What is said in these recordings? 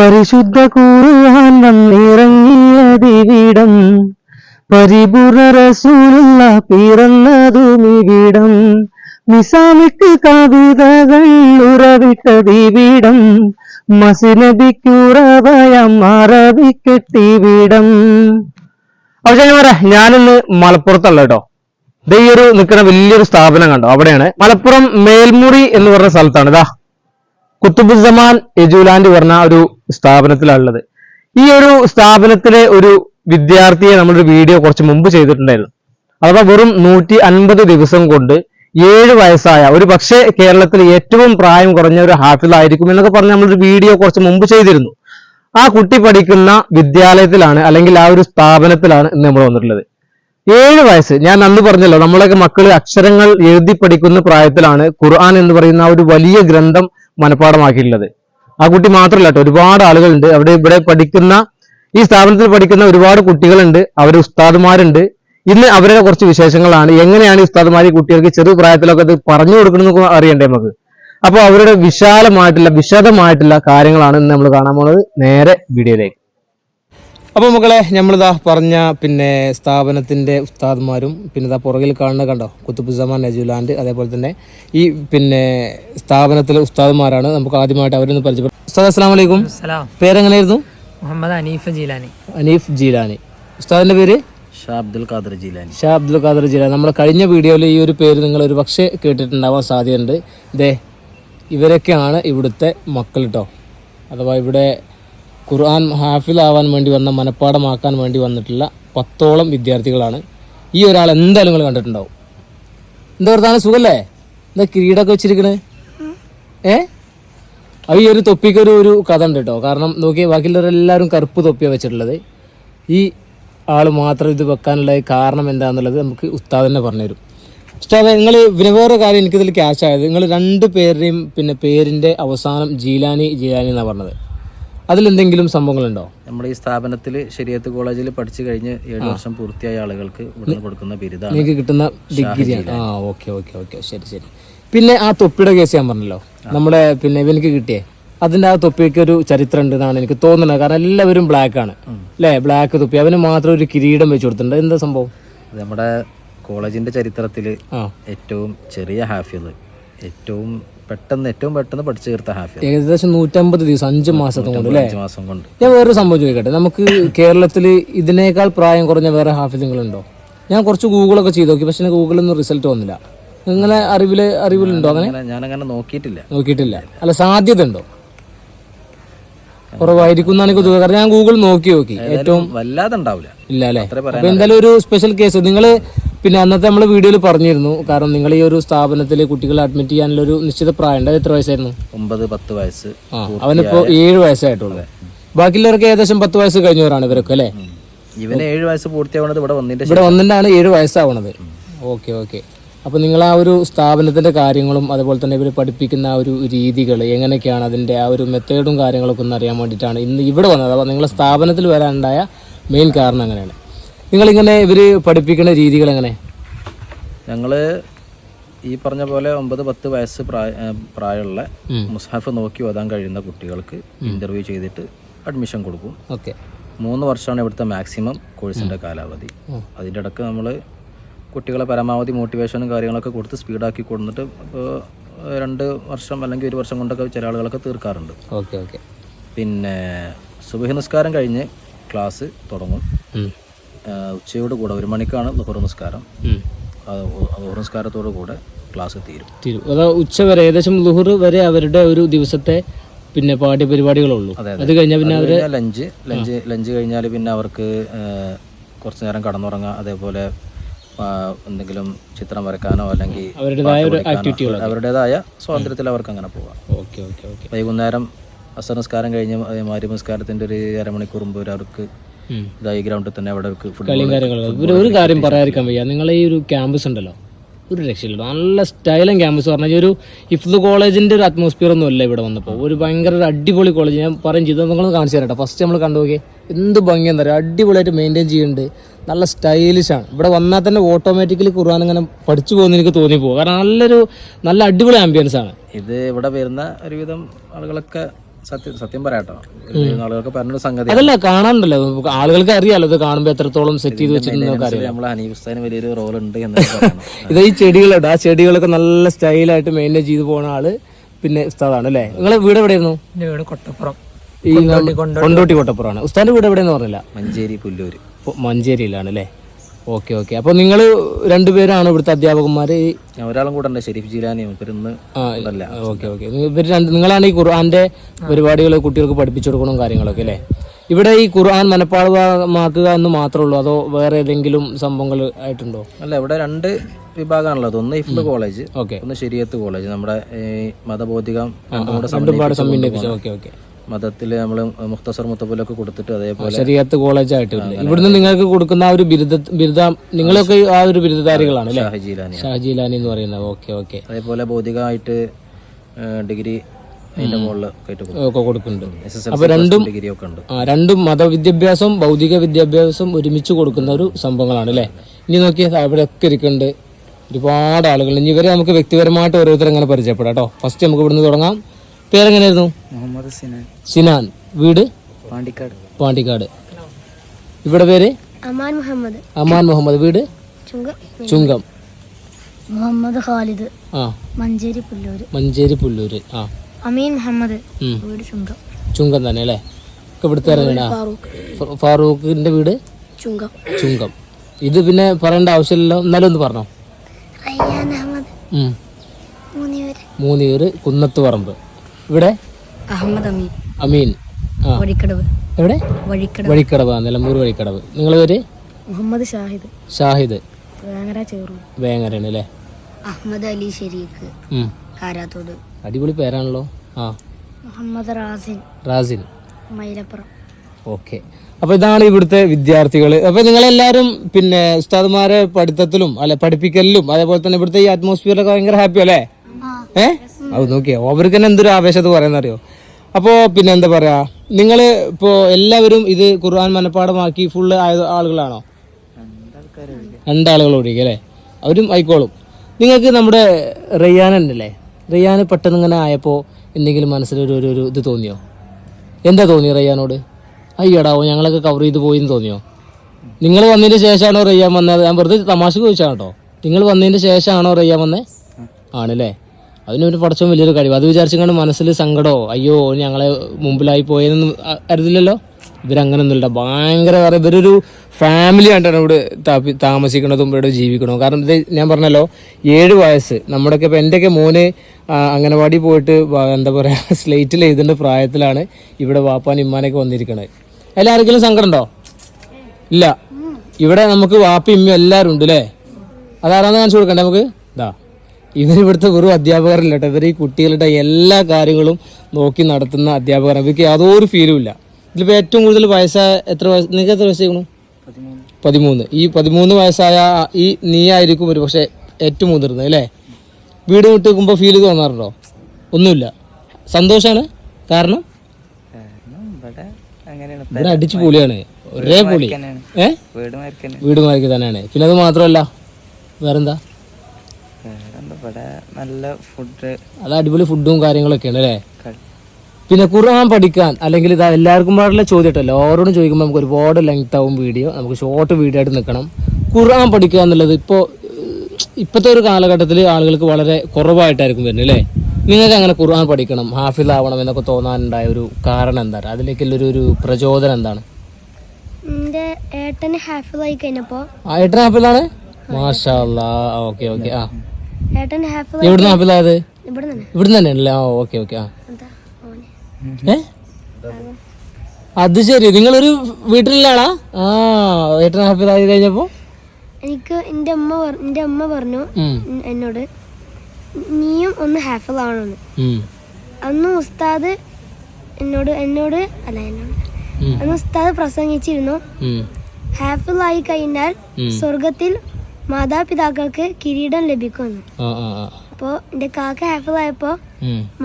പരിശുദ്ധ കൂറുവാൻ വന്നിറങ്ങിയതിവിടം പരിപൂർണ റസൂലുള്ള പിറന്നതുമിവിടം നിസാമിക്ക് കവിതകൾ ഉറവിട്ടതിവിടം മസിനബിക്കുറവയം മറവിക്കെട്ടിവിടം അവശാനിമാരെ ഞാനിന്ന് മലപ്പുറത്തുള്ള കേട്ടോ. ഈ ഒരു നിൽക്കുന്ന വലിയൊരു സ്ഥാപനം കണ്ടോ? അവിടെയാണ്. മലപ്പുറം മേൽമുറി എന്ന് പറഞ്ഞ സ്ഥലത്താണ്. ഇതാ കുത്തുബുസമാൻ യജുലാൻഡ് പറഞ്ഞ ഒരു സ്ഥാപനത്തിലാണ് ഉള്ളത് ഈ ഒരു സ്ഥാപനത്തിലെ ഒരു വിദ്യാർത്ഥിയെ നമ്മളൊരു വീഡിയോ കുറച്ച് മുമ്പ് ചെയ്തിട്ടുണ്ടായിരുന്നു. അഥവാ വെറും നൂറ്റി അൻപത് ദിവസം കൊണ്ട് ഏഴ് വയസ്സായ ഒരു പക്ഷേ കേരളത്തിൽ ഏറ്റവും പ്രായം കുറഞ്ഞ ഒരു ഹാഫിലായിരിക്കും എന്നൊക്കെ പറഞ്ഞ് നമ്മളൊരു വീഡിയോ കുറച്ച് മുമ്പ് ചെയ്തിരുന്നു. ആ കുട്ടി പഠിക്കുന്ന വിദ്യാലയത്തിലാണ് അല്ലെങ്കിൽ ആ ഒരു സ്ഥാപനത്തിലാണ് ഇന്ന് നമ്മൾ വന്നിട്ടുള്ളത്. ഏഴ് വയസ്സ് ഞാൻ അന്ന് പറഞ്ഞല്ലോ നമ്മളൊക്കെ മക്കൾ അക്ഷരങ്ങൾ എഴുതി പഠിക്കുന്ന പ്രായത്തിലാണ് ഖുർആൻ എന്ന് പറയുന്ന ഒരു വലിയ ഗ്രന്ഥം മനഃപ്പാടമാക്കിയിട്ടുള്ളത്. ആ കുട്ടി മാത്രമല്ല കേട്ടോ ഒരുപാട് ആളുകളുണ്ട്. അവിടെ ഇവിടെ പഠിക്കുന്ന ഈ സ്ഥാപനത്തിൽ പഠിക്കുന്ന ഒരുപാട് കുട്ടികളുണ്ട്. അവർ ഉസ്താദുമാരുണ്ട്. ഇന്ന് അവരുടെ കുറച്ച് വിശേഷങ്ങളാണ്. എങ്ങനെയാണ് ഈ ഉസ്താദുമാർ ഈ കുട്ടികൾക്ക് ചെറു പ്രായത്തിലൊക്കെ അത് പറഞ്ഞു കൊടുക്കണമെന്ന് അറിയണ്ടേ നമുക്ക്? അപ്പോൾ അവരുടെ വിശാലമായിട്ടുള്ള വിശദമായിട്ടുള്ള കാര്യങ്ങളാണ് ഇന്ന് നമ്മൾ കാണാൻ പോകുന്നത്. നേരെ വീഡിയോയിലേക്ക്. അപ്പൊ മക്കളെ നമ്മളിതാ പറഞ്ഞ പിന്നെ സ്ഥാപനത്തിന്റെ ഉസ്താദ്മാരും പിന്നെ ഇതാ പുറകിൽ കാണുന്ന കണ്ടോ കുത്തുബുസമാൻ നജുലാൻഡ് അതേപോലെ തന്നെ ഈ പിന്നെ സ്ഥാപനത്തിലെ ഉസ്താദ്മാരാണ്. നമുക്ക് ആദ്യമായിട്ട് അവരൊന്ന് പരിചയപ്പെടും. ഉസ്താദ് അസ്സാം വലൈക്കും സലാം പേരെങ്ങനെയായിരുന്നു? മുഹമ്മദ് അനീഫ് ജീലാനി. അനീഫ് ജീലാനി. ഉസ്താദിന്റെ പേര്? ഷാ അബ്ദുൽ ഖാദർ ജീലാനി. ഷാ അബ്ദുൽ ഖാദർ ജീലാനി. നമ്മുടെ കഴിഞ്ഞ വീഡിയോയിൽ ഈ ഒരു പേര് നിങ്ങൾ ഒരു പക്ഷേ കേട്ടിട്ടുണ്ടാവാൻ സാധ്യതയുണ്ട്. ഇതേ ഇവരൊക്കെയാണ് ഇവിടുത്തെ മക്കൾ കേട്ടോ അഥവാ ഇവിടെ ഖുർആൻ ഹാഫിലാവാൻ വേണ്ടി വന്ന മനഃപ്പാടമാക്കാൻ വേണ്ടി വന്നിട്ടുള്ള പത്തോളം വിദ്യാർത്ഥികളാണ്. ഈ ഒരാൾ എന്തായാലും നിങ്ങൾ കണ്ടിട്ടുണ്ടാവും. എന്താ വർത്താനം സുഖല്ലേ? എന്താ കിരീടമൊക്കെ വെച്ചിരിക്കണേ? ഏ? ഈ ഒരു തൊപ്പിക്ക് ഒരു കഥ ഉണ്ട് കേട്ടോ. കാരണം നോക്കി ബാക്കിയുള്ളവരെല്ലാവരും കറുപ്പ് തൊപ്പിയാണ് വെച്ചിട്ടുള്ളത്. ഈ ആൾ മാത്രം ഇത് വെക്കാനുള്ള കാരണം എന്താണെന്നുള്ളത് നമുക്ക് ഉസ്താദ് തന്നെ പറഞ്ഞുതരും. ഉസ്താദ് നിങ്ങൾ പിന്നെ വേറെ കാര്യം എനിക്കിതിൽ ക്യാച്ച് ആയത്. നിങ്ങൾ രണ്ട് പേരുടെയും പിന്നെ പേരിന്റെ അവസാനം ജീലാനി ജീലാനി എന്നാണ് പറഞ്ഞത്. അതിലെന്തെങ്കിലും സംഭവങ്ങളുണ്ടോ? നമ്മുടെ ഈ സ്ഥാപനത്തിൽ ശരിയത്ത് കോളേജിൽ പഠിച്ചു കഴിഞ്ഞ് ഏഴ് വർഷം പൂർത്തിയായ ആളുകൾക്ക് ഇവിടുന്ന് കൊടുക്കുന്ന ബിരുദാണ് നിങ്ങൾക്ക് കിട്ടുന്ന ഡിഗ്രി ആ ഓക്കെ ഓക്കെ ഓക്കെ. ശരി ശരി. പിന്നെ ആ തൊപ്പിയുടെ കേസ് ഞാൻ പറഞ്ഞല്ലോ. നമ്മുടെ പിന്നെ ഇവനിക്ക് കിട്ടിയേ. അതിന്റെ ആ തൊപ്പിക്ക് ഒരു ചരിത്രം ഉണ്ട് എന്നാണ് എനിക്ക് തോന്നുന്നത്. കാരണം എല്ലാവരും ബ്ലാക്ക് ആണ്. അല്ലേ? ബ്ലാക്ക് തൊപ്പി. അവന് മാത്രം ഒരു കിരീടം വെച്ച് കൊടുത്തിട്ടുണ്ട്. എന്താ സംഭവം? നമ്മുടെ കോളേജിന്റെ ചരിത്രത്തിൽ ഏറ്റവും ചെറിയ ഹാഫിൾ ഏറ്റവും പെട്ടെന്ന് ഏറ്റവും പെട്ടെന്ന് പഠിച്ചു തീർത്ത ഹാഫ് ഏകദേശം നൂറ്റമ്പത് ദിവസം അഞ്ച് മാസം കൊണ്ട് അഞ്ച് മാസം കൊണ്ട്. ഞാൻ വേറൊരു സംഭവം ചോദിക്കട്ടെ. നമുക്ക് കേരളത്തിൽ ഇതിനേക്കാൾ പ്രായം കുറഞ്ഞ വേറെ ഹാഫിലുകളുണ്ടോ ഞാൻ കുറച്ച് ഗൂഗിളൊക്കെ ചെയ്ത് നോക്കി പക്ഷെ ഗൂഗിളിൽ നിന്ന് റിസൾട്ട് വന്നില്ല. നിങ്ങളെ അറിവിൽ അറിവിലുണ്ടോ അങ്ങനെ? അങ്ങനെ ഞാനങ്ങനെ നോക്കിയിട്ടില്ല. നോക്കിയിട്ടില്ല. അല്ല സാധ്യത ഉണ്ടോ കുറവായിരിക്കും എന്നാണ് എനിക്ക് തോന്നുന്നത്. കാരണം ഞാൻ ഗൂഗിൾ നോക്കി നോക്കി. ഏറ്റവും വല്ലാതെ ഉണ്ടാവില്ല. ഇല്ല അല്ലേ? എന്തായാലും ഒരു സ്പെഷ്യൽ കേസ് നിങ്ങൾ പിന്നെ അന്നത്തെ നമ്മൾ വീഡിയോയിൽ പറഞ്ഞിരുന്നു. കാരണം നിങ്ങൾ ഈ ഒരു സ്ഥാപനത്തിൽ കുട്ടികളെ അഡ്മിറ്റ് ചെയ്യാനുള്ള ഒരു നിശ്ചിത പ്രായം ഉണ്ട് അത് എത്ര വയസ്സായിരുന്നു? ഒമ്പത് പത്ത് വയസ്സ് ആ അവനിപ്പോ ഏഴ് വയസ്സായിട്ടുള്ളൂ. ബാക്കിയുള്ളവർക്ക് ഏകദേശം പത്ത് വയസ്സ് കഴിഞ്ഞവരാണ് ഇവരൊക്കെ അല്ലേ? ഇവന് ഏഴ് വയസ്സ് പൂർത്തിയാവുന്നത് ഇവിടെ വന്നിട്ട് ഇവിടെ വന്നിട്ടാണ് ഏഴ് വയസ്സാവണത്. Okay okay. അപ്പൊ നിങ്ങൾ ആ ഒരു സ്ഥാപനത്തിന്റെ കാര്യങ്ങളും അതുപോലെ തന്നെ ഇവർ പഠിപ്പിക്കുന്ന ആ ഒരു രീതികൾ എങ്ങനെയൊക്കെയാണ് അതിന്റെ ആ ഒരു മെത്തേഡും കാര്യങ്ങളൊക്കെ ഒന്ന് അറിയാൻ വേണ്ടിയിട്ടാണ് ഇന്ന് ഇവിടെ വന്നത്. അപ്പോൾ നിങ്ങളെ സ്ഥാപനത്തിൽ വരാനുണ്ടായ മെയിൻ കാരണം അങ്ങനെയാണ്. നിങ്ങളിങ്ങനെ ഇവർ പഠിപ്പിക്കുന്ന രീതികൾ എങ്ങനെ? ഞങ്ങൾ ഈ പറഞ്ഞ പോലെ ഒമ്പത് പത്ത് വയസ്സ് പ്രായ പ്രായമുള്ള. മുസാഫ് നോക്കി ഓതാൻ കഴിയുന്ന കുട്ടികൾക്ക് ഇന്റർവ്യൂ ചെയ്തിട്ട് അഡ്മിഷൻ കൊടുക്കും. ഓക്കെ. മൂന്ന് വർഷമാണ് ഇവിടുത്തെ മാക്സിമം കോഴ്സിന്റെ കാലാവധി. അതിന്റെ ഇടയ്ക്ക് നമ്മൾ കുട്ടികളെ പരമാവധി മോട്ടിവേഷനും കാര്യങ്ങളൊക്കെ കൊടുത്ത് സ്പീഡാക്കി കൊടുത്തിട്ട് ഇപ്പോൾ രണ്ട് വർഷം അല്ലെങ്കിൽ ഒരു വർഷം കൊണ്ടൊക്കെ ചില ആളുകളൊക്കെ തീർക്കാറുണ്ട്. Okay okay. പിന്നെ സുബഹി നിസ്കാരം കഴിഞ്ഞ് ക്ലാസ് തുടങ്ങും. ഉച്ചയോട് കൂടെ ഒരു മണിക്കാണ് ലുഹർ നിസ്കാരം. അത് ലുഹർ നിസ്കാരത്തോടു കൂടെ ക്ലാസ് തീരും. തീരും. അതാ ഉച്ച വരെ ഏകദേശം ലുഹർ വരെ അവരുടെ ഒരു ദിവസത്തെ പിന്നെ പാഠ്യ പരിപാടികളുള്ളൂ. അതെ, കഴിഞ്ഞാൽ പിന്നെ അവർ അവർ ലഞ്ച്. ലഞ്ച് ലഞ്ച് കഴിഞ്ഞാൽ പിന്നെ അവർക്ക് കുറച്ച് നേരം കടന്നുറങ്ങാം. അതേപോലെ എന്തെങ്കിലും ചിത്രം വരക്കാനോ അല്ലെങ്കിൽ അവരുടേതായ ഒരു ആക്ടിവിറ്റി പഠിക്കാനോ, ആക്ടിവിറ്റികൾ അവരുടേതായ സ്വാതന്ത്ര്യത്തിൽ അവർക്ക് അങ്ങനെ പോവാം. Okay okay okay. വൈകുന്നേരം അസർ നിസ്കാരം കഴിഞ്ഞ് മാരി നിസ്കാരത്തിന്റെ ഒരു അരമണിക്കൂർ മുമ്പ് അവർക്ക് ഇതാ ഈ ഗ്രൗണ്ടിൽ തന്നെ അവിടെ ഫുട്ബോൾ കളിയും ഒരു കാര്യം പറയാതിരിക്കാൻ വയ്യ. നിങ്ങളെ ഈ ഒരു ക്യാമ്പസ് ഉണ്ടല്ലോ ഒരു രക്ഷയില്ല. നല്ല സ്റ്റൈലും ക്യാമ്പസ് പറഞ്ഞാൽ ഒരു ഇഫ്ദു കോളേജിന്റെ ഒരു അറ്റ്മോസ്ഫിയർ ഒന്നും അല്ല ഇവിടെ വന്നപ്പോൾ ഒരു ഭയങ്കര ഒരു അടിപൊളി കോളേജ് ഞാൻ പറയും ചെയ്തു നിങ്ങൾ കാണിച്ചു തരാം ഫസ്റ്റ് നമ്മൾ കണ്ടു നോക്കിയേ. എന്ത് ഭംഗി എന്താ പറയുക അടിപൊളിയായിട്ട് മെയിന്റെയിൻ ചെയ്യുന്നുണ്ട് നല്ല സ്റ്റൈലിഷാണ് ഇവിടെ വന്നാൽ തന്നെ ഓട്ടോമാറ്റിക്കലി ഖുർആൻ ഇങ്ങനെ പഠിച്ചു പോകുന്ന എനിക്ക് തോന്നിപ്പോകും. കാരണം നല്ലൊരു നല്ല അടിപൊളി ആംബിയൻസ് ആണ്. ഇത് ഇവിടെ വരുന്ന ഒരുവിധം ആളുകളൊക്കെ സത്യം സത്യം പറയാട്ടോ. ആളുകൾക്ക് പറഞ്ഞൊരു സംഗതി അതല്ല കാണാനുണ്ടല്ലോ ആളുകൾക്ക് അറിയാലോ ഇത് കാണുമ്പോൾ എത്രത്തോളം സെറ്റ് ചെയ്ത് വെച്ചിട്ടുണ്ട് അറിയാം നമ്മളെ ഹനീഫ് ഉസ്താദിന് വലിയൊരു റോൾ ഉണ്ട് എന്ന് ഇത് ഈ ചെടികളുണ്ട്. ആ ചെടികളൊക്കെ നല്ല സ്റ്റൈലായിട്ട് മെയിന്റെയിൻ ചെയ്തു പോണ ആൾ പിന്നെ ഉസ്താദാണ് അല്ലേ? നിങ്ങളെ വീട് എവിടെയായിരുന്നു? വീട് കൊട്ടപ്പുറം. ഈ കൊണ്ടോട്ടി കൊട്ടപ്പുറമാണ്. ഉസ്താദിന്റെ വീട് എവിടെയെന്ന് പറഞ്ഞില്ല? മഞ്ചേരി പുല്ലൂര്. മഞ്ചേരിയിലാണ് അല്ലേ? Okay okay. അപ്പൊ നിങ്ങൾ രണ്ടുപേരാണ് ഇവിടുത്തെ അധ്യാപകന്മാര്? ഒരാളും കൂടെ ഉണ്ട് ഷെരീഫ് ജീലാനി ഓക്കെ ഓക്കെ. ഇവർ രണ്ട് നിങ്ങളാണ് ഈ ഖുർആന്റെ പരിപാടികൾ കുട്ടികൾക്ക് പഠിപ്പിച്ചു കൊടുക്കണം കാര്യങ്ങളൊക്കെ അല്ലേ? ഇവിടെ ഈ ഖുർആൻ മനപ്പാടമാക്കുക എന്ന് മാത്രമേ ഉള്ളൂ അതോ വേറെ ഏതെങ്കിലും സംഭവങ്ങൾ ആയിട്ടുണ്ടോ? അല്ല ഇവിടെ രണ്ട് വിഭാഗമാണുള്ളത്. ഒന്ന് ഇഫ്ല് കോളേജ് ഓക്കെ. ഒന്ന് ശരിയത്ത് കോളേജ്. നമ്മുടെ മതബോധികം രണ്ടും കൂടെ ഓക്കെ ഓക്കെ. മതത്തിൽ നമ്മൾ മുഖ്തസർ മുത്തപ്പലൊക്കെ കൊടുത്തിട്ട് അതേപോലെ ശരിയത്ത് കോളേജ് ആയിട്ടുണ്ട് ഇവിടുന്ന് നിങ്ങൾക്ക് കൊടുക്കുന്ന ആ ഒരു ബിരുദ ബിരുദ നിങ്ങളൊക്കെ ആ ഒരു ബിരുദധാരികളാണ് അല്ലേ? ഷാഹി ജീലാനി ഷാജിലാനി എന്ന് പറയുന്നത്. Okay okay. അതേപോലെ ഭൗതികമായിട്ട് ഡിഗ്രി കൊടുക്കുന്നുണ്ട്. രണ്ടും രണ്ടും മതവിദ്യാഭ്യാസവും ഭൗതിക വിദ്യാഭ്യാസവും ഒരുമിച്ച് കൊടുക്കുന്ന ഒരു സംഭവങ്ങളാണ് അല്ലേ? ഇനി നോക്കിയാൽ അവിടെ ഒക്കെ ഇരിക്കുന്നുണ്ട്. ഒരുപാട് ആളുകൾ. ഇനി ഇവരെ നമുക്ക് വ്യക്തിപരമായിട്ട് ഓരോരുത്തർ അങ്ങനെ പരിചയപ്പെടാം കേട്ടോ. ഫസ്റ്റ് നമുക്ക് ഇവിടുന്ന് തുടങ്ങാം. പേരെങ്ങനെയായിരുന്നു? മുഹമ്മദ് സിനാൻ. സിനാൻ. വീട്? പാണ്ടിക്കാട്. പാണ്ടിക്കാട്. ഇവിടെ പേര്? അമാൻ മുഹമ്മദ്. അമാൻ മുഹമ്മദ്. വീട്? ചുങ്ക. ചുങ്കം. മുഹമ്മദ് ഖാലിദ്. ആ. മഞ്ചേരി പുല്ലൂര്. മഞ്ചേരി പുല്ലൂര്. ആ. അമീൻ മുഹമ്മദ്. വീട് ചുങ്കം. ചുങ്കം തന്നെ അല്ലേ? ഒക്കെ ഇവിടുത്തെ ഫാറൂഖിന്റെ വീട്? ചുങ്കം. ചുങ്കം. ഇത് പിന്നെ പറയേണ്ട ആവശ്യമില്ലല്ലോ. എന്നാലും ഒന്ന് പറഞ്ഞോ. മൂന്നിയൂര് കുന്നത്ത് പറമ്പ്. ഇവിടെ? അഹമ്മദ് അമീൻ. അമീൻ. ആ. വഴിക്കടവ്. എവിടെ? വഴിക്കടവ്. വഴിക്കടവ് നിലമ്പൂർ വഴിക്കടവ്. നിങ്ങൾ പേര്? മുഹമ്മദ് ഷാഹിദ്. ഷാഹിദ്. വേങ്ങര ചേറു വേങ്ങരയാണ് അല്ലേ? അഹമ്മദ് അലി ഷെരീഖ്. കാരാത്തോട്. അടിപൊളി പേരാണല്ലോ. ആ. മുഹമ്മദ് റാസിൻ. റാസിൻ. മൈലപ്പുറം. ഓക്കെ. അപ്പൊ ഇതാണ് ഇവിടുത്തെ വിദ്യാർത്ഥികൾ അപ്പൊ നിങ്ങളെല്ലാരും പിന്നെ ഉസ്താദ്മാരെ പഠിത്തത്തിലും അല്ലെ പഠിപ്പിക്കലിലും അതേപോലെ തന്നെ ഇവിടുത്തെ ഈ അറ്റ്മോസ്ഫിയറൊക്കെ ഭയങ്കര ഹാപ്പി അല്ലേ? ഏ? അത് നോക്കിയാ. അവർക്ക് തന്നെ എന്തൊരു ആവേശത്ത് പറയുന്നറിയോ? അപ്പോ പിന്നെ എന്താ പറയാ? നിങ്ങൾ ഇപ്പോ എല്ലാവരും ഇത് ഖുർആൻ മനപ്പാടമാക്കി ഫുള്ള് ആയ ആളുകളാണോ? രണ്ടാളുകൾ ഒഴികെ. അല്ലേ? അവരും ആയിക്കോളും. നിങ്ങൾക്ക് നമ്മുടെ റയ്യാൻ ഉണ്ടല്ലേ? റയ്യാൻ പെട്ടെന്ന് ഇങ്ങനെ ആയപ്പോൾ എന്തെങ്കിലും മനസ്സിലൊരു ഒരു ഒരു ഇത് തോന്നിയോ? എന്താ തോന്നി റയ്യാനോട്? അയ്യടാവോ ഞങ്ങളൊക്കെ കവർ ചെയ്ത് പോയി എന്ന് തോന്നിയോ? നിങ്ങൾ വന്നതിന് ശേഷമാണോ റയ്യാൻ വന്നത്? ഞാൻ വെറുതെ തമാശ ചോദിച്ചാണ് കേട്ടോ. നിങ്ങൾ വന്നതിന് ശേഷമാണോ റയ്യാൻ വന്നേ? ആണല്ലേ? അതിനൊരു പടച്ചവും വലിയൊരു കഴിവ്. അത് വിചാരിച്ചുകൊണ്ട് മനസ്സിൽ സങ്കടമോ അയ്യോ ഞങ്ങളെ മുമ്പിലായി പോയതെന്ന് അ- കരുതില്ലല്ലോ ഇവരങ്ങനൊന്നുമില്ല. ഭയങ്കര പറയാം ഇവരൊരു ഫാമിലി ആയിട്ടാണ് ഇവിടെ താപി- താമസിക്കണതും ഇവിടെ ജീവിക്കണതും. കാരണം ഇത് ഞാൻ പറഞ്ഞല്ലോ ഏഴ് വയസ്സ്. നമ്മുടെയൊക്കെ ഇപ്പം എന്റെയൊക്കെ മോന് അംഗനവാടി പോയിട്ട് എന്താ പറയുക സ്ലേറ്റിൽ എഴുതേണ്ട പ്രായത്തിലാണ് ഇവിടെ വാപ്പാൻ ഇമ്മാനൊക്കെ വന്നിരിക്കണത്. എല്ലാവർക്കെങ്കിലും ആർക്കെങ്കിലും സങ്കടം ഉണ്ടോ? ഇല്ല. ഇവിടെ നമുക്ക് വാപ്പി ഇമ്മയും എല്ലാവരും ഉണ്ട് അല്ലേ അതാരാന്ന് കാണിച്ചു കൊടുക്കണ്ടേ നമുക്ക്? ഇതാ ഇവർ ഇവിടുത്തെ വെറും അധ്യാപകരല്ല കേട്ടോ. ഇവർ ഈ കുട്ടികളുടെ എല്ലാ കാര്യങ്ങളും നോക്കി നടത്തുന്ന അധ്യാപകരാണ്. ഇവർക്ക് യാതൊരു ഫീലും ഇല്ല. ഇതിലിപ്പോൾ ഏറ്റവും കൂടുതൽ വയസ്സ എത്ര വയസ്സ്? നിങ്ങൾക്ക് എത്ര വയസ്സായിരുന്നു പതിമൂന്ന്. ഈ പതിമൂന്ന് വയസ്സായ ഈ നീ ആയിരിക്കും ഒരു പക്ഷേ ഏറ്റവും മുതിർന്നത് അല്ലേ? വീട് വിട്ട് നിൽക്കുമ്പോൾ ഫീൽ തോന്നാറുണ്ടോ ഒന്നുമില്ല. സന്തോഷമാണ് കാരണം? ഇവിടെ അടിച്ചു പൊളിയാണ്. ഒരേ പൊളി. ഏ? വീട് മാറിക്ക് വീട് മാർക്ക് തന്നെയാണ്. പിന്നെ അത് മാത്രമല്ല വേറെന്താ? ഇവിടെ നല്ല ഫുഡ് അത് അടിപൊളി ഫുഡും കാര്യങ്ങളൊക്കെയാണ് അല്ലേ? പിന്നെ ഖുർആൻ പഠിക്കാൻ അല്ലെങ്കിൽ ഇത് എല്ലാവർക്കും പാടുള്ള ചോദ്യം എല്ലാവരോടും ചോദിക്കുമ്പോൾ നമുക്ക് ഒരുപാട് ലെങ്ത് ആവും വീഡിയോ നമുക്ക് ഷോർട്ട് വീഡിയോ ആയിട്ട് നിൽക്കണം. ഖുർആൻ പഠിക്കുക എന്നുള്ളത് ഇപ്പോൾ ഇപ്പോഴത്തെ ഒരു കാലഘട്ടത്തിൽ ആളുകൾക്ക് വളരെ കുറവായിട്ടായിരിക്കും വരുന്നത് അല്ലേ? നിങ്ങൾക്ക് അങ്ങനെ ഖുർആൻ പഠിക്കണം ഹാഫിൽ ആവണം എന്നൊക്കെ തോന്നാനുണ്ടായ ഒരു കാരണം എന്താണ്? അതിലേക്കുള്ളൊരു ഒരു പ്രചോദനം എന്താണ്? ഏട്ടൻ ഹാഫിലായി കഴിഞ്ഞപ്പോൾ ആ ഏട്ടൻ ഹാഫിലാണ് മാഷാ ഓക്കെ ഓക്കെ. ആ. എവിടുന്ന് ഹാഫിലായത് ഇവിടുന്ന് തന്നെ. അല്ലേ? ആ ഓക്കെ ഓക്കെ ആ. ഏ? അത് ശരി. നിങ്ങളൊരു വീട്ടിലാണാ ആ ഏട്ടൻ ഹാഫിലായി കഴിഞ്ഞപ്പോ? എനിക്ക് എന്റെ അമ്മ എന്റെ അമ്മ പറഞ്ഞു എന്നോട് നീയും ഒന്ന് ഹാഫിളാവണമെന്ന് ഉം, അന്ന് ഉസ്താദ് എന്നോട് എന്നോട് അല്ല എന്നോട് അന്ന് ഉസ്താദ് പ്രസംഗിച്ചിരുന്നു. ഹാഫിലായി കഴിഞ്ഞാൽ. സ്വർഗത്തിൽ മാതാപിതാക്കൾക്ക് കിരീടം ലഭിക്കുന്നു. അപ്പോ എന്റെ കാക്ക ഹാഫിളായപ്പോൾ ആയപ്പോ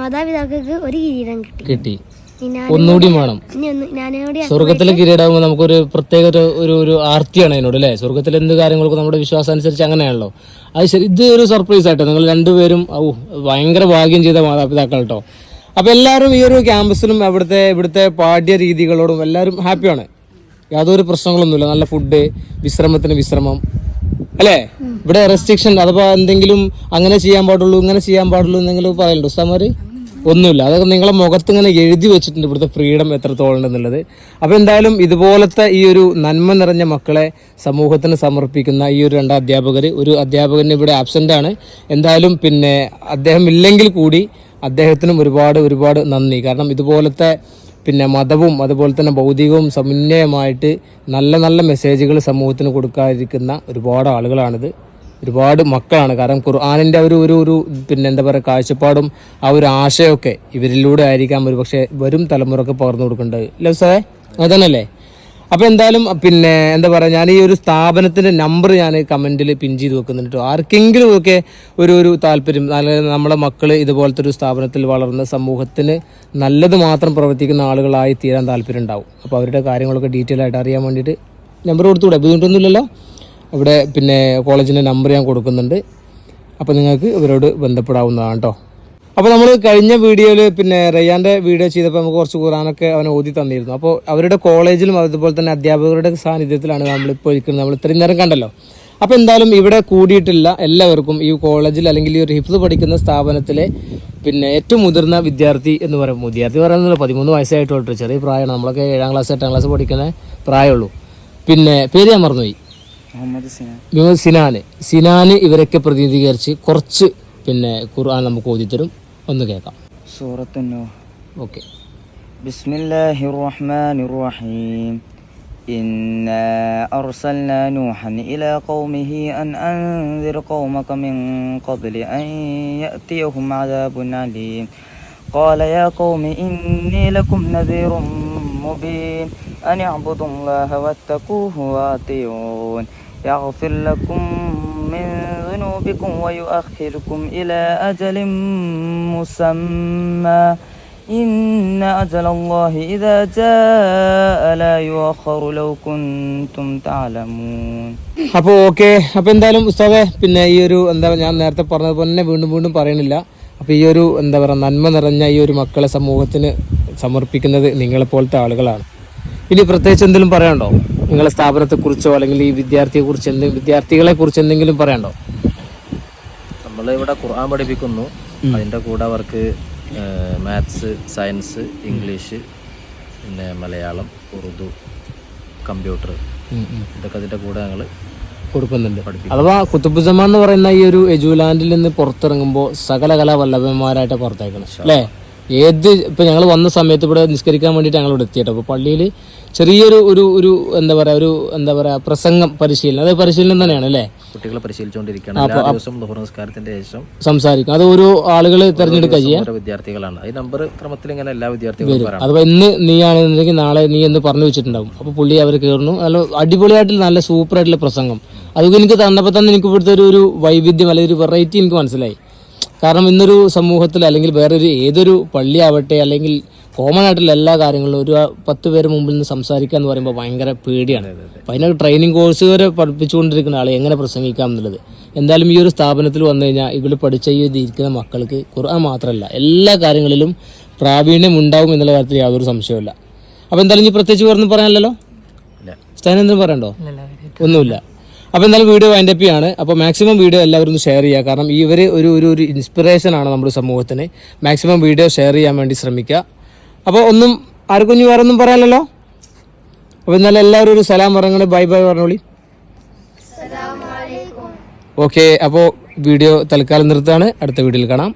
മാതാപിതാക്കൾക്ക് ഒരു കിരീടം കിട്ടി. കിട്ടി. ഒന്നുകൂടി വേണം. സ്വർഗത്തിലെ കിരീടാകുമ്പോൾ നമുക്കൊരു പ്രത്യേക ഒരു ഒരു ആർത്തിയാണ് അതിനോട് അല്ലേ? സ്വർഗത്തിലെ എന്ത് കാര്യങ്ങൾക്കും നമ്മുടെ വിശ്വാസം അനുസരിച്ച് അങ്ങനെയാണല്ലോ. അത് ശരി ഇത് ഒരു സർപ്രൈസ് ആയിട്ട് നിങ്ങൾ രണ്ടുപേരും ഔ ഭയങ്കര ഭാഗ്യം ചെയ്ത മാതാപിതാക്കൾ കേട്ടോ അപ്പൊ എല്ലാവരും ഈ ഒരു ക്യാമ്പസിലും അവിടുത്തെ ഇവിടുത്തെ പാഠ്യ രീതികളോടും എല്ലാവരും ഹാപ്പിയാണ് യാതൊരു പ്രശ്നങ്ങളൊന്നുമില്ല. നല്ല ഫുഡ് വിശ്രമത്തിന് വിശ്രമം. അല്ലേ? ഇവിടെ റെസ്ട്രിക്ഷൻ അഥവാ എന്തെങ്കിലും അങ്ങനെ ചെയ്യാൻ പാടുള്ളൂ ഇങ്ങനെ ചെയ്യാൻ പാടുള്ളൂ എന്തെങ്കിലും പറയുന്നുണ്ടോ ഉസ്താമാര് ഒന്നുമില്ല. അതൊക്കെ നിങ്ങളെ മുഖത്ത് ഇങ്ങനെ എഴുതി വെച്ചിട്ടുണ്ട് ഇവിടുത്തെ ഫ്രീഡം എത്രത്തോളം ഉണ്ടെന്നുള്ളത് അപ്പൊ എന്തായാലും ഇതുപോലത്തെ ഈ ഒരു നന്മ നിറഞ്ഞ മക്കളെ സമൂഹത്തിന് സമർപ്പിക്കുന്ന ഈ ഒരു രണ്ട് അധ്യാപകർ ഒരു അധ്യാപകൻ ഇവിടെ ആബ്സെന്റ് ആണ്. എന്തായാലും പിന്നെ അദ്ദേഹം ഇല്ലെങ്കിൽ കൂടി അദ്ദേഹത്തിനും ഒരുപാട് ഒരുപാട് നന്ദി. കാരണം ഇതുപോലത്തെ പിന്നെ മതവും അതുപോലെ തന്നെ ഭൗതികവും സമന്വയമായിട്ട് നല്ല നല്ല മെസ്സേജുകൾ സമൂഹത്തിന് കൊടുക്കാതിരിക്കുന്ന ഒരുപാട് ആളുകളാണിത്. ഒരുപാട് മക്കളാണ്. കാരണം ഖുർആാനിന്റെ ഒരു ഒരു ഒരു പിന്നെ എന്താ പറയുക കാഴ്ചപ്പാടും ആ ഒരു ആശയമൊക്കെ ഇവരിലൂടെ ആയിരിക്കാം ഒരു പക്ഷേ വരും തലമുറയ്ക്ക് പകർന്നു കൊടുക്കേണ്ടത്. അല്ലേ സാറേ അതന്നല്ലേ അപ്പോൾ എന്തായാലും പിന്നെ എന്താ പറയുക ഞാൻ ഈ ഒരു സ്ഥാപനത്തിന്റെ നമ്പർ ഞാൻ കമന്റിൽ പിൻ ചെയ്ത് വെക്കുന്നുണ്ട് ആർക്കെങ്കിലും ഒക്കെ ഒരു ഒരു താല്പര്യം അല്ലെങ്കിൽ നമ്മുടെ മക്കൾ ഇതുപോലത്തെ ഒരു സ്ഥാപനത്തിൽ വളർന്ന സമൂഹത്തിന് നല്ലത് മാത്രം പ്രവർത്തിക്കുന്ന ആളുകളായി തീരാൻ താല്പര്യം ഉണ്ടാവും അപ്പോൾ അവരുടെ കാര്യങ്ങളൊക്കെ ഡീറ്റെയിൽ ആയിട്ട് അറിയാൻ വേണ്ടിയിട്ട് നമ്പർ കൊടുത്തുകൂടെ? ബുദ്ധിമുട്ടൊന്നുമില്ലല്ലോ? ഇവിടെ പിന്നെ കോളേജിന്റെ നമ്പർ ഞാൻ കൊടുക്കുന്നുണ്ട്. അപ്പോൾ നിങ്ങൾക്ക് ഇവരോട് ബന്ധപ്പെടാവുന്നതാണ് കേട്ടോ അപ്പോൾ നമ്മൾ കഴിഞ്ഞ വീഡിയോയിൽ പിന്നെ റയ്യാന്റെ വീഡിയോ ചെയ്തപ്പോൾ നമുക്ക് കുറച്ച് ഖുറാനൊക്കെ അവൻ ഓതി തന്നിരുന്നു. അപ്പോൾ അവരുടെ കോളേജിലും അതുപോലെ തന്നെ അധ്യാപകരുടെ സാന്നിധ്യത്തിലാണ് നമ്മളിപ്പോൾ ഇരിക്കുന്നത്. നമ്മൾ ഇത്രയും നേരം കണ്ടല്ലോ. അപ്പോൾ എന്തായാലും ഇവിടെ കൂടിയിട്ടില്ല എല്ലാവർക്കും ഈ കോളേജിൽ അല്ലെങ്കിൽ ഈ ഒരു ഹിഫ്ത് പഠിക്കുന്ന സ്ഥാപനത്തിലെ പിന്നെ ഏറ്റവും മുതിർന്ന വിദ്യാർത്ഥി എന്ന് പറയും വിദ്യാർത്ഥി പറയുന്നത് പതിമൂന്ന് വയസ്സായിട്ടുള്ളൂ ചെറിയ പ്രായമാണ്. നമ്മളൊക്കെ ഏഴാം ക്ലാസ് എട്ടാം ക്ലാസ് പഠിക്കുന്ന പ്രായമുള്ളൂ. പിന്നെ പേര് ഞാൻ മറന്നുപോയി. മുഹമ്മദ് സിനാൻ. സിനാന് ഇവരൊക്കെ പ്രതിനിധീകരിച്ച് കുറച്ച് പിന്നെ ഖുർആൻ നമുക്ക് ഓതിത്തരും. ഒന്ന് കേൾക്കാം സൂറത്തു നൂഹ് ഓക്കെ بسم الله الرحمن الرحيم إنا أرسلنا نوحا إلى قومه أن أنذر قومك من قبل أن يأتيهم عذاب عليم قال يا قوم إني لكم نذير مبين أن اعبدوا الله واتقوه وأطيعون يغفر لكم من ذنوبكم ويؤخركم إلى أجل مسمى إن أجل الله إذا جاء لا يؤخر لو كنتم تعلمون അപ്പോൾ ഓക്കെ അപ്പോൾ എന്തായാലും ഉസ്താദെ പിന്നെ ഈ ഒരു എന്താ ഞാൻ നേരത്തെ പറഞ്ഞതുപോലെ തന്നെ വീണ്ടും വീണ്ടും പറയണില്ല അപ്പോൾ ഈ ഒരു എന്താ പറയുക നന്മ നിറഞ്ഞ ഈ ഒരു മക്കളെ സമൂഹത്തിന് സമർപ്പിക്കുന്നത് നിങ്ങളെപ്പോലത്തെ ആളുകളാണ് ഇനി പ്രത്യേകിച്ച് എന്തെങ്കിലും പറയാനുണ്ടോ നിങ്ങളെ സ്ഥാപനത്തെക്കുറിച്ചോ അല്ലെങ്കിൽ ഈ വിദ്യാർത്ഥിയെക്കുറിച്ച് എന്തെങ്കിലും വിദ്യാർത്ഥികളെ കുറിച്ച് എന്തെങ്കിലും പറയാനുണ്ടോ നമ്മൾ ഇവിടെ ഖുർആൻ പഠിപ്പിക്കുന്നു. അതിന്റെ കൂടെ അവർക്ക് മാത്സ് സയൻസ് ഇംഗ്ലീഷ് പിന്നെ മലയാളം ഉറുദു കമ്പ്യൂട്ടർ ഇതൊക്കെ അതിന്റെ കൂടെ ഞങ്ങൾ കൊടുക്കുന്നുണ്ട്. അഥവാ കുത്തുബുസമാൻ എന്ന് പറയുന്ന ഈ ഒരു എജുലാൻഡിൽ നിന്ന് പുറത്തിറങ്ങുമ്പോൾ സകല കലാ വല്ലഭന്മാരായിട്ട് പുറത്തേക്കണം. അല്ലേ? ഏത് ഇപ്പം ഞങ്ങൾ വന്ന സമയത്ത് ഇവിടെ നിസ്കരിക്കാൻ വേണ്ടിയിട്ട് ഞങ്ങൾ ഇവിടെ എത്തിയിട്ടോ? അപ്പോൾ പള്ളിയിൽ ചെറിയൊരു ഒരു ഒരു എന്താ പറയുക ഒരു എന്താ പറയുക പ്രസംഗം പരിശീലനം. അത് പരിശീലനം തന്നെയാണ് അല്ലേ? കുട്ടികളെ പരിശീലിച്ചുകൊണ്ടിരിക്കുകയാണ്. ശേഷം സംസാരിക്കും. അത് ഓരോ ആളുകൾ തിരഞ്ഞെടുക്കുക ചെയ്യാം. അപ്പോൾ വിദ്യാർത്ഥികളാണ്. ഈ നമ്പർ ക്രമത്തിൽ ഇങ്ങനെ എല്ലാ വിദ്യാർത്ഥികളും വരാം. അഥവാ ഇന്ന് നീയാണെന്നുണ്ടെങ്കിൽ നാളെ നീ എന്ന് പറഞ്ഞു വെച്ചിട്ടുണ്ടാവും. അപ്പോൾ പുള്ളി അവർ കയറുന്നു നല്ല അടിപൊളിയായിട്ടുള്ള നല്ല സൂപ്പറായിട്ടുള്ള പ്രസംഗം. അതൊക്കെ എനിക്ക് തന്നപ്പോൾ തന്നെ എനിക്ക് ഇവിടുത്തെ ഒരു വൈവിധ്യം അല്ലെങ്കിൽ ഒരു വെറൈറ്റി എനിക്ക് മനസ്സിലായി. കാരണം ഇന്നൊരു സമൂഹത്തിൽ അല്ലെങ്കിൽ വേറൊരു ഏതൊരു പള്ളിയാവട്ടെ അല്ലെങ്കിൽ കോമൺ ആയിട്ടുള്ള എല്ലാ കാര്യങ്ങളും ഒരു പത്ത് പേര് മുമ്പിൽ നിന്ന് സംസാരിക്കുക എന്ന് പറയുമ്പോൾ ഭയങ്കര പേടിയാണ്. അപ്പം അതിനൊരു ട്രെയിനിങ് കോഴ്സ് വരെ പഠിപ്പിച്ചുകൊണ്ടിരിക്കുന്ന ആളെ എങ്ങനെ പ്രസംഗിക്കാം എന്നുള്ളത്. എന്തായാലും ഈ ഒരു സ്ഥാപനത്തിൽ വന്നു കഴിഞ്ഞാൽ ഇവിടെ പഠിച്ച ഈ ഇരിക്കുന്ന മക്കൾക്ക് ഖുർആൻ മാത്രമല്ല എല്ലാ കാര്യങ്ങളിലും പ്രാവീണ്യം ഉണ്ടാവും എന്നുള്ള കാര്യത്തിൽ യാതൊരു സംശയമില്ല അപ്പോൾ എന്തായാലും ഇനി പ്രത്യേകിച്ച് പറഞ്ഞു പറയാനല്ലോ ഇല്ല. സ്ഥാനം എന്തെങ്കിലും പറയണ്ടോ? ഒന്നുമില്ല. അപ്പോൾ എന്തായാലും വീഡിയോ വൈൻഡ് അപ്പ് ചെയ്യാണ്. അപ്പോൾ മാക്സിമം വീഡിയോ എല്ലാവരും ഒന്ന് ഷെയർ ചെയ്യുക. കാരണം ഇവർ ഒരു ഒരു ഒരു ഇൻസ്പിറേഷൻ ആണ് നമ്മുടെ സമൂഹത്തിന്. മാക്സിമം വീഡിയോ ഷെയർ ചെയ്യാൻ വേണ്ടി ശ്രമിക്കുക. അപ്പോൾ ഒന്നും ആർക്കും ഇനി വേറെ ഒന്നും പറയാനല്ലോ അപ്പോൾ എന്നാലും എല്ലാവരും ഒരു സലാം പറഞ്ഞോളി ബൈ ബൈ പറഞ്ഞോളി. ഓക്കെ അപ്പോൾ വീഡിയോ തൽക്കാലം നിർത്താണ് അടുത്ത വീഡിയോയിൽ കാണാം.